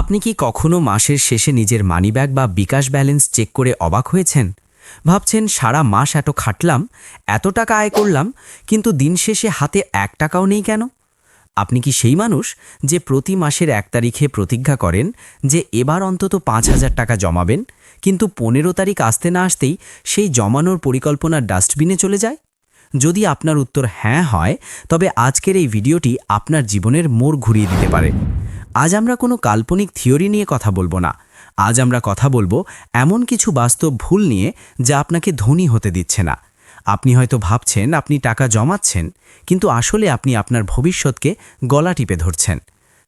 আপনি কি কখনো মাসের শেষে নিজের মানিব্যাগ বা বিকাশ ব্যালেন্স চেক করে অবাক হয়েছেন? ভাবছেন, সারা মাস এত খাটলাম, এত টাকা আয় করলাম, কিন্তু দিন শেষে হাতে এক টাকাও নেই কেন? আপনি কি সেই মানুষ যে প্রতি মাসের এক তারিখে প্রতিজ্ঞা করেন যে এবার অন্তত পাঁচ হাজার টাকা জমাবেন, কিন্তু পনেরো তারিখ আসতে না আসতেই সেই জমানোর পরিকল্পনা ডাস্টবিনে চলে যায়? যদি আপনার উত্তর হ্যাঁ হয়, তবে আজকের এই ভিডিওটি আপনার জীবনের মোড় ঘুরিয়ে দিতে পারে। আজ আমরা কোনো কাল্পনিক থিওরি নিয়ে কথা বলব না। আজ আমরা কথা বলব এমন কিছু বাস্তব ভুল নিয়ে যা আপনাকে ধনী হতে দিচ্ছে না। আপনি হয়তো ভাবছেন আপনি টাকা জমাচ্ছেন, কিন্তু আসলে আপনি আপনার ভবিষ্যৎকে গলা টিপে ধরছেন।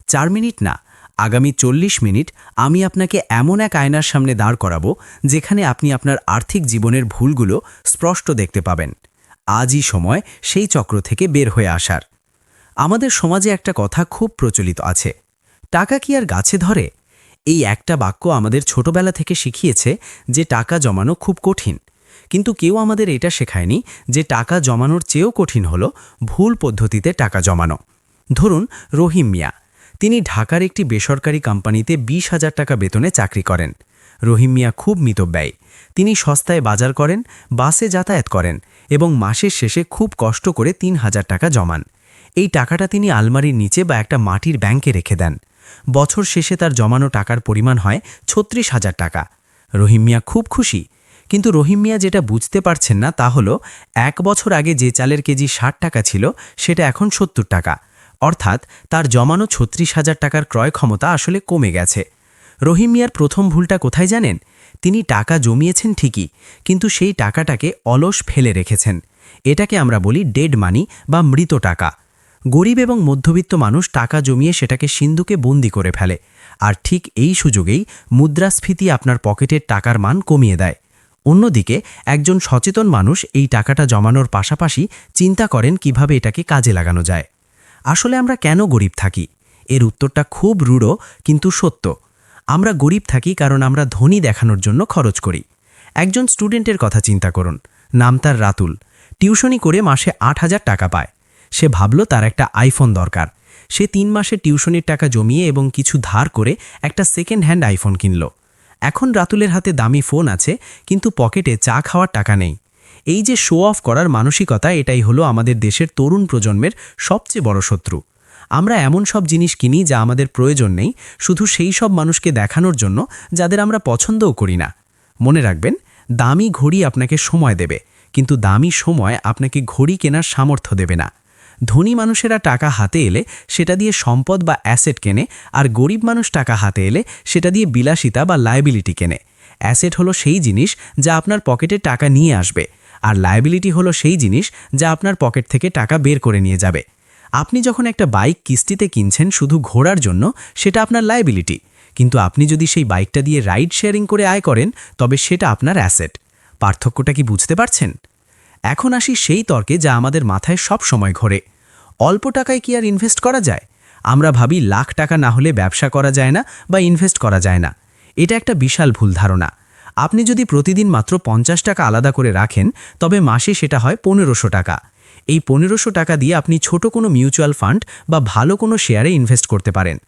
চার মিনিট না, আগামী চল্লিশ মিনিট আমি আপনাকে এমন এক আয়নার সামনে দাঁড় করাবো যেখানে আপনি আপনার আর্থিক জীবনের ভুলগুলো স্পষ্ট দেখতে পাবেন। আজই সময় সেই চক্র থেকে বের হয়ে আসার। আমাদের সমাজে একটা কথা খুব প্রচলিত আছে টাকা কি আর গাছে ধরে? এই একটা বাক্য আমাদের ছোটবেলা থেকে শিখিয়েছে যে টাকা জমানো খুব কঠিন। কিন্তু কেউ আমাদের এটা শেখায়নি যে টাকা জমানোর চেয়েও কঠিন হলো ভুল পদ্ধতিতে টাকা জমানো। ধরুন, রহিম মিয়া। তিনি ঢাকার একটি বেসরকারি কোম্পানিতে বিশ হাজার টাকা বেতনে চাকরি করেন। রহিম মিয়া খুব মিতব্যয়ী। তিনি সস্তায় বাজার করেন, বাসে যাতায়াত করেন এবং মাসের শেষে খুব কষ্ট করে তিন হাজার টাকা জমান। এই টাকাটা তিনি আলমারির নিচে বা একটা মাটির ব্যাংকে রেখে দেন। বছর শেষে তার জমানো টাকার পরিমাণ হয় ছত্রিশ হাজার টাকা। রহিম মিয়া খুব খুশি। কিন্তু রহিম মিয়া যেটা বুঝতে পারছেন না তা হলো, এক বছর আগে যে চালের কেজি ষাট টাকা ছিল, সেটা এখন সত্তর টাকা। অর্থাৎ তার জমানো ছত্রিশ হাজার টাকার ক্রয় ক্ষমতা আসলে কমে গেছে। রহিম মিয়ার প্রথম ভুলটা কোথায় জানেন? তিনি টাকা জমিয়েছেন ঠিকই, কিন্তু সেই টাকাটাকে অলস ফেলে রেখেছেন। এটাকে আমরা বলি ডেড মানি বা মৃত টাকা। গরিব এবং মধ্যবিত্ত মানুষ টাকা জমিয়ে সেটাকে সিন্ধুকে বন্দি করে ফেলে। আর ঠিক এই সুযোগেই মুদ্রাস্ফীতি আপনার পকেটের টাকার মান কমিয়ে দেয়। অন্যদিকে, একজন সচেতন মানুষ এই টাকাটা জমানোর পাশাপাশি চিন্তা করেন কীভাবে এটাকে কাজে লাগানো যায়। আসলে আমরা কেন গরিব থাকি? এর উত্তরটা খুব রূঢ়, কিন্তু সত্য। আমরা গরিব থাকি কারণ আমরা ধনী দেখানোর জন্য খরচ করি। একজন স্টুডেন্টের কথা চিন্তা করুন। নাম তার রাতুল। টিউশনি করে মাসে আট হাজার টাকা পায়। সে ভাবল তার একটা আইফোন দরকার। সে তিন মাসে টিউশনির টাকা জমিয়ে এবং কিছু ধার করে একটা সেকেন্ড হ্যান্ড আইফোন কিনল। এখন রাতুলের হাতে দামি ফোন আছে, কিন্তু পকেটে চা খাওয়ার টাকা নেই। এই যে শো অফ করার মানসিকতা, এটাই হলো আমাদের দেশের তরুণ প্রজন্মের সবচেয়ে বড় শত্রু। আমরা এমন সব জিনিস কিনি যা আমাদের প্রয়োজন নেই, শুধু সেই সব মানুষকে দেখানোর জন্য যাদের আমরা পছন্দও করি না। মনে রাখবেন, দামি ঘড়ি আপনাকে সময় দেবে, কিন্তু দামি সময় আপনাকে ঘড়ি কেনার সামর্থ্য দেবে না। ধনী মানুষেরা টাকা হাতে এলে সেটা দিয়ে সম্পদ বা অ্যাসেট কেনে, আর গরিব মানুষ টাকা হাতে এলে সেটা দিয়ে বিলাসিতা বা লায়াবিলিটি কেনে। অ্যাসেট হলো সেই জিনিস যা আপনার পকেটে টাকা নিয়ে আসবে, আর লায়াবিলিটি হলো সেই জিনিস যা আপনার পকেট থেকে টাকা বের করে নিয়ে যাবে। আপনি যখন একটা বাইক কিস্তিতে কিনছেন শুধু ঘোরার জন্য, সেটা আপনার লায়াবিলিটি কিন্তু আপনি যদি সেই বাইকটা দিয়ে রাইড শেয়ারিং করে আয় করেন, তবে সেটা আপনার অ্যাসেট পার্থক্যটা কি বুঝতে পারছেন? এখন আসি সেই তর্কে যা আমাদের মাথায় সব সময় ঘোরে। অল্প টাকায় কি আর ইনভেস্ট করা যায়? আমরা ভাবি লাখ টাকা না হলে ব্যবসা করা যায় না বা ইনভেস্ট করা যায় না। এটা একটা বিশাল ভুল ধারণা। আপনি যদি প্রতিদিন মাত্র পঞ্চাশ টাকা আলাদা করে রাখেন, তবে মাসে সেটা হয় পনেরোশো টাকা। এই পনেরোশো টাকা দিয়ে আপনি ছোট কোনো মিউচুয়াল ফান্ড বা ভালো কোনো শেয়ারে ইনভেস্ট করতে পারেন।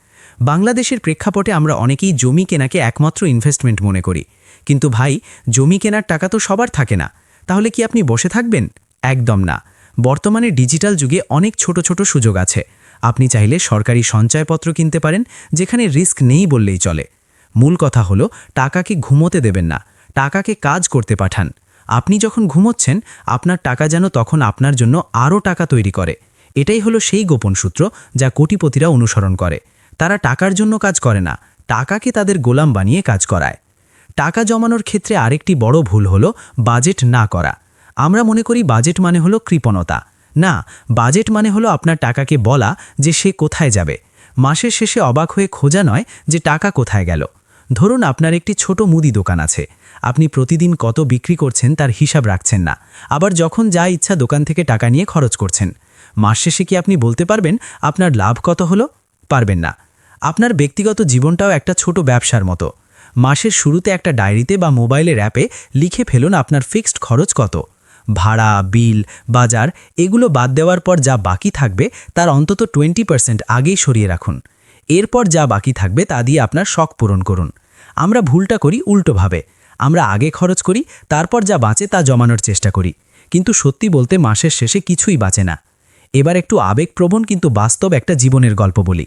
বাংলাদেশের প্রেক্ষাপটে আমরা অনেকেই জমি কেনাকে একমাত্র ইনভেস্টমেন্ট মনে করি। কিন্তু ভাই, জমি কেনার টাকা তো সবার থাকে না। তাহলে কি আপনি বসে থাকবেন? একদম না। বর্তমানে ডিজিটাল যুগে অনেক ছোট ছোট সুযোগ আছে। আপনি চাইলে সরকারি সঞ্চয়পত্র কিনতে পারেন, যেখানে রিস্ক নেই বললেই চলে। মূল কথা হলো, টাকাকে ঘুমোতে দেবেন না। টাকাকে কাজ করতে পাঠান। আপনি যখন ঘুমোচ্ছেন, আপনার টাকা যেন তখন আপনার জন্য আরও টাকা তৈরি করে। এটাই হলো সেই গোপন সূত্র যা কোটিপতিরা অনুসরণ করে। তারা টাকার জন্য কাজ করে না। টাকাকে তাদের গোলাম বানিয়ে কাজ করায়। টাকা জমানোর ক্ষেত্রে আরেকটি বড় ভুল হলো বাজেট না করা। আমরা মনে করি বাজেট মানে হলো কৃপণতা। না, বাজেট মানে হলো আপনার টাকাকে বলা যে সে কোথায় যাবে। মাসের শেষে অবাক হয়ে খোঁজা নয় যে টাকা কোথায় গেল। ধরুন আপনার একটি ছোট মুদি দোকান আছে। আপনি প্রতিদিন কত বিক্রি করছেন তার হিসাব রাখছেন না। আবার যখন যা ইচ্ছা দোকান থেকে টাকা নিয়ে খরচ করছেন। মাস শেষে কি আপনি বলতে পারবেন আপনার লাভ কত হলো? পারবেন না। আপনার ব্যক্তিগত জীবনটাও একটা ছোট ব্যবসার মতো। মাসের শুরুতে একটা ডায়েরিতে বা মোবাইলের অ্যাপে লিখে ফেলুন আপনার ফিক্সড খরচ কত। ভাড়া, বিল, বাজার, এগুলো বাদ দেওয়ার পর যা বাকি থাকবে তার অন্তত টোয়েন্টি পার্সেন্ট আগেই সরিয়ে রাখুন। এরপর যা বাকি থাকবে তা দিয়ে আপনার শখ পূরণ করুন। আমরা ভুলটা করি উল্টোভাবে। আমরা আগে খরচ করি, তারপর যা বাঁচে তা জমানোর চেষ্টা করি। কিন্তু সত্যি বলতে মাসের শেষে কিছুই বাঁচে না। এবার একটু আবেগপ্রবণ কিন্তু বাস্তব একটা জীবনের গল্প বলি।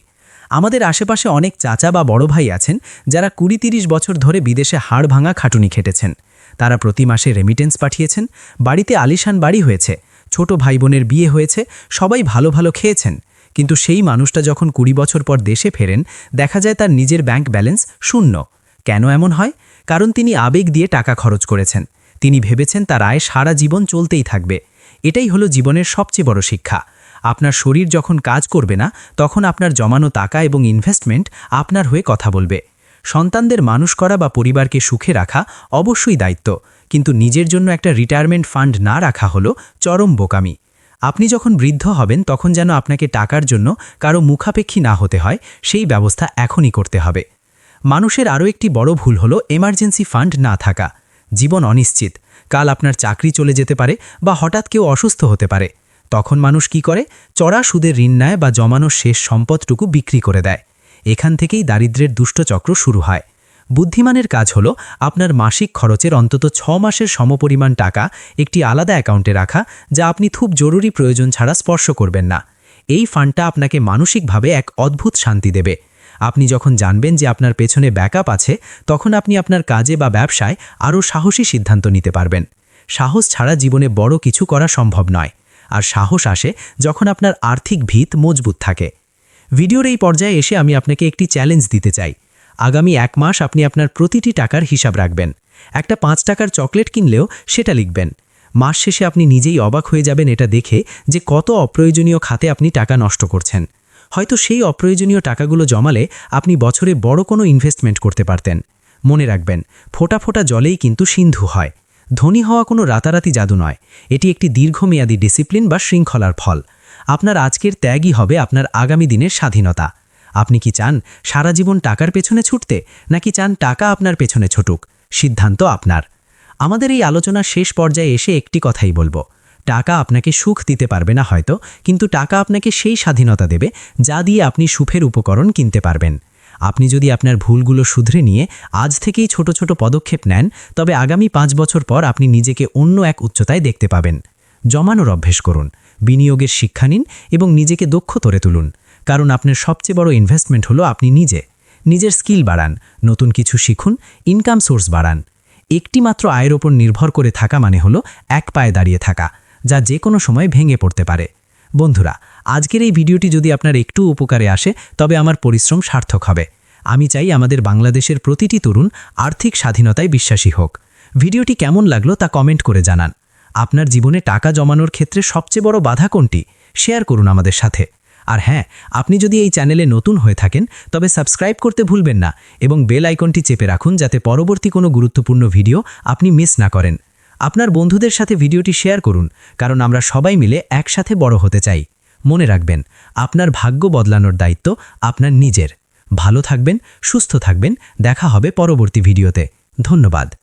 আমাদের আশেপাশে অনেক চাচা বা বড় ভাই আছেন যারা কুড়ি তিরিশ বছর ধরে বিদেশে হাড় ভাঙা খাটুনি খেটেছেন। তারা প্রতি মাসে রেমিটেন্স পাঠিয়েছেন, বাড়িতে আলিশান বাড়ি হয়েছে, ছোট ভাই বোনের বিয়ে হয়েছে, সবাই ভালো ভালো খেয়েছেন। কিন্তু সেই মানুষটা যখন কুড়ি বছর পর দেশে ফেরেন, দেখা যায় তার নিজের ব্যাংক ব্যালেন্স শূন্য। কেন এমন হয়? কারণ তিনি আবেগ দিয়ে টাকা খরচ করেছেন। তিনি ভেবেছেন তার আয় সারা জীবন চলতেই থাকবে। এটাই হলো জীবনের সবচেয়ে বড় শিক্ষা। আপনার শরীর যখন কাজ করবে না, তখন আপনার জমানো টাকা এবং ইনভেস্টমেন্ট আপনার হয়ে কথা বলবে। সন্তানদের মানুষ করা বা পরিবারকে সুখে রাখা অবশ্যই দায়িত্ব, কিন্তু নিজের জন্য একটা রিটায়ারমেন্ট ফান্ড না রাখা হলো চরম বোকামি। আপনি যখন বৃদ্ধ হবেন, তখন যেন আপনাকে টাকার জন্য কারও মুখাপেক্ষী না হতে হয়, সেই ব্যবস্থা এখনই করতে হবে। মানুষের আরও একটি বড় ভুল হলো এমার্জেন্সি ফান্ড না থাকা। জীবন অনিশ্চিত। কাল আপনার চাকরি চলে যেতে পারে বা হঠাৎ কেউ অসুস্থ হতে পারে। তখন মানুষ কি করে? চড়া সুদের ঋণ নেয় বা জমানো শেষ সম্পদটুকু বিক্রি করে দেয়। এখান থেকেই দারিদ্রের দুষ্টচক্র শুরু হয়। বুদ্ধিমানের কাজ হলো আপনার মাসিক খরচের অন্তত ছ মাসের সমপরিমাণ টাকা একটি আলাদা অ্যাকাউন্টে রাখা, যা আপনি খুব জরুরি প্রয়োজন ছাড়া স্পর্শ করবেন না। এই ফান্ডটা আপনাকে মানসিকভাবে এক অদ্ভুত শান্তি দেবে। আপনি যখন জানবেন যে আপনার পেছনে ব্যাকআপ আছে, তখন আপনি আপনার কাজে বা ব্যবসায় আরও সাহসী সিদ্ধান্ত নিতে পারবেন। সাহস ছাড়া জীবনে বড় কিছু করা সম্ভব নয়। আর সাহস আসে যখন আপনার আর্থিক ভিত মজবুত থাকে। ভিডিওর এই পর্যায়ে এসে আমি আপনাকে একটি চ্যালেঞ্জ দিতে চাই। আগামী এক মাস আপনি আপনার প্রতিটি টাকার হিসাব রাখবেন। একটা পাঁচ টাকার চকলেট কিনলেও সেটা লিখবেন। মাস শেষে আপনি নিজেই অবাক হয়ে যাবেন এটা দেখে যে কত অপ্রয়োজনীয় খাতে আপনি টাকা নষ্ট করছেন। হয়তো সেই অপ্রয়োজনীয় টাকাগুলো জমালে আপনি বছরে বড় কোনো ইনভেস্টমেন্ট করতে পারতেন। মনে রাখবেন, ফোটা ফোটা জলেই কিন্তু সিন্ধু হয়। ধনী হওয়া কোনো রাতারাতি জাদু নয়। এটি একটি দীর্ঘমেয়াদী ডিসিপ্লিন বা শৃঙ্খলার ফল। আপনার আজকের ত্যাগই হবে আপনার আগামী দিনের স্বাধীনতা। আপনি কি চান সারা জীবন টাকার পেছনে ছুটতে, নাকি চান টাকা আপনার পেছনে ছুটুক? সিদ্ধান্ত আপনার। আমাদের এই আলোচনার শেষ পর্যায়ে এসে একটি কথাই বলব। টাকা আপনাকে সুখ দিতে পারবে না হয়তো, কিন্তু টাকা আপনাকে সেই স্বাধীনতা দেবে যা দিয়ে আপনি সুখের উপকরণ কিনতে পারবেন। আপনি যদি আপনার ভুলগুলো শুধরে নিয়ে আজ থেকেই ছোট ছোট পদক্ষেপ নেন, তবে আগামী পাঁচ বছর পর আপনি নিজেকে অন্য এক উচ্চতায় দেখতে পাবেন। জমানোর অভ্যেস করুন, বিনিয়োগের শিক্ষা নিন এবং নিজেকে দক্ষ করে তুলুন। কারণ আপনার সবচেয়ে বড় ইনভেস্টমেন্ট হলো আপনি নিজে। নিজের স্কিল বাড়ান, নতুন কিছু শিখুন ইনকাম সোর্স বাড়ান। একটি মাত্র আয়ের ওপর নির্ভর করে থাকা মানে হলো এক পায়ে দাঁড়িয়ে থাকা, যা যে কোনো সময় ভেঙে পড়তে পারে। বন্ধুরা, আজকের এই ভিডিওটি যদি আপনার একটু উপকারে আসে, তবে আমার পরিশ্রম সার্থক হবে। আমি চাই আমাদের বাংলাদেশের প্রতিটি তরুণ আর্থিক স্বাধীনতায় বিশ্বাসী হোক। ভিডিওটি কেমন লাগল তা কমেন্ট করে জানান। আপনার জীবনে টাকা জমানোর ক্ষেত্রে সবচেয়ে বড় বাধা কোনটি? শেয়ার করুন আমাদের সাথে। আর হ্যাঁ আপনি যদি এই চ্যানেলে নতুন হয়ে থাকেন, তবে সাবস্ক্রাইব করতে ভুলবেন না এবং বেল আইকনটি চেপে রাখুন যাতে পরবর্তী কোনো গুরুত্বপূর্ণ ভিডিও আপনি মিস না করেন। আপনার বন্ধুদের সাথে ভিডিওটি শেয়ার করুন, কারণ আমরা সবাই মিলে একসাথে বড় হতে চাই। মনে রাখবেন, আপনার ভাগ্য বদলানোর দায়িত্ব আপনার নিজের। ভালো থাকবেন, সুস্থ থাকবেন, দেখা হবে পরবর্তী ভিডিওতে। ধন্যবাদ।